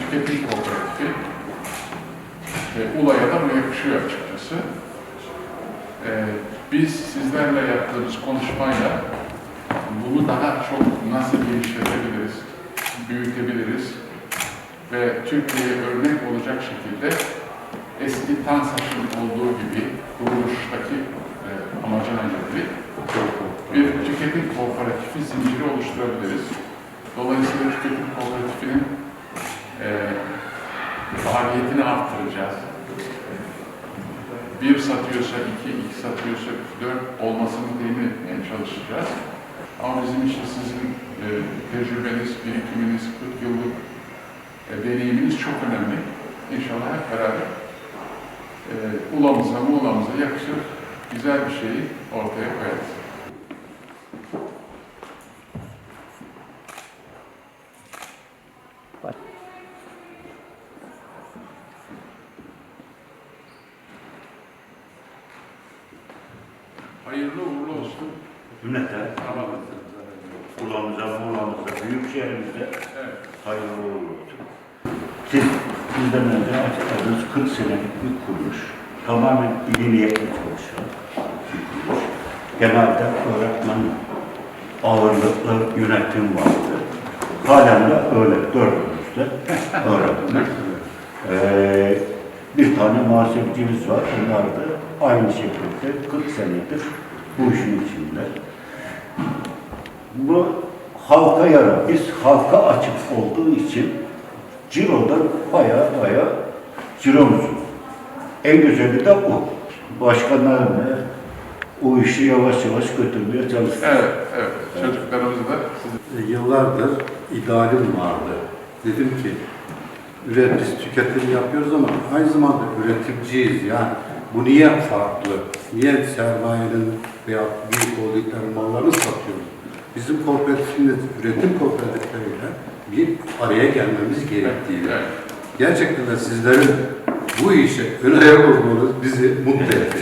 tüketim kooperatifi. E, ULA'ya da bu yakışıyor açıkçası. E, biz sizlerle yaptığımız konuşmayla bunu daha çok nasıl genişletebiliriz, büyütebiliriz ve Türkiye'ye örnek olacak şekilde eski TANSAŞ'ın olduğu gibi kuruluştaki e, amacına yönelik bir tüketim kooperatifi zinciri oluşturabiliriz. Dolayısıyla tüketim kooperatifinin faaliyetini arttıracağız. Bir satıyorsa iki, iki satıyorsa dört olmasını temin çalışacağız. Ama bizim için sizin e, tecrübeniz, birikiminiz, 40 yıllık e, deneyiminiz çok önemli. İnşallah hep beraber e, ulamıza, muğlamıza yakışır güzel bir şeyi ortaya koyarız. Hayırlı uğurlu olsun. Cümleten Tamam. Ulamıza, Muğla'mıza, büyük şehrimizde Evet. hayırlı uğurlu olsun. Siz bizden önce açıkladığınız 40 senelik bir kuruluş. Tamamen iyi niyetle çalışan bir kuruluş. Genelde öğretmen ağırlıklı yönetim vardı. Halen de öyle dördümüzde öğretmen. Ee, bir tane muhasebecimiz var. Onlar da aynı şekilde 40 senedir bu işin içinde. Bu halka yarar. Biz halka açık olduğu için cirodan baya baya ciromuz. En güzeli de o. Başkanlarına o işi yavaş yavaş götürmeye çalıştık. Evet, evet. Çocuklarımızı da siz E, Yıllardır idealim vardı. Dedim ki, üret, biz tüketim yapıyoruz ama aynı zamanda üretimciyiz. Yani bu niye farklı? Niye sermayenin veya büyük holdinglerin mallarını satıyoruz? Bizim kooperatifimiz, üretim kooperatifleriyle bir araya gelmemiz gerektiğini. Gerçekten de sizlerin bu işe ön ayak olmanız bizi mutlu etti.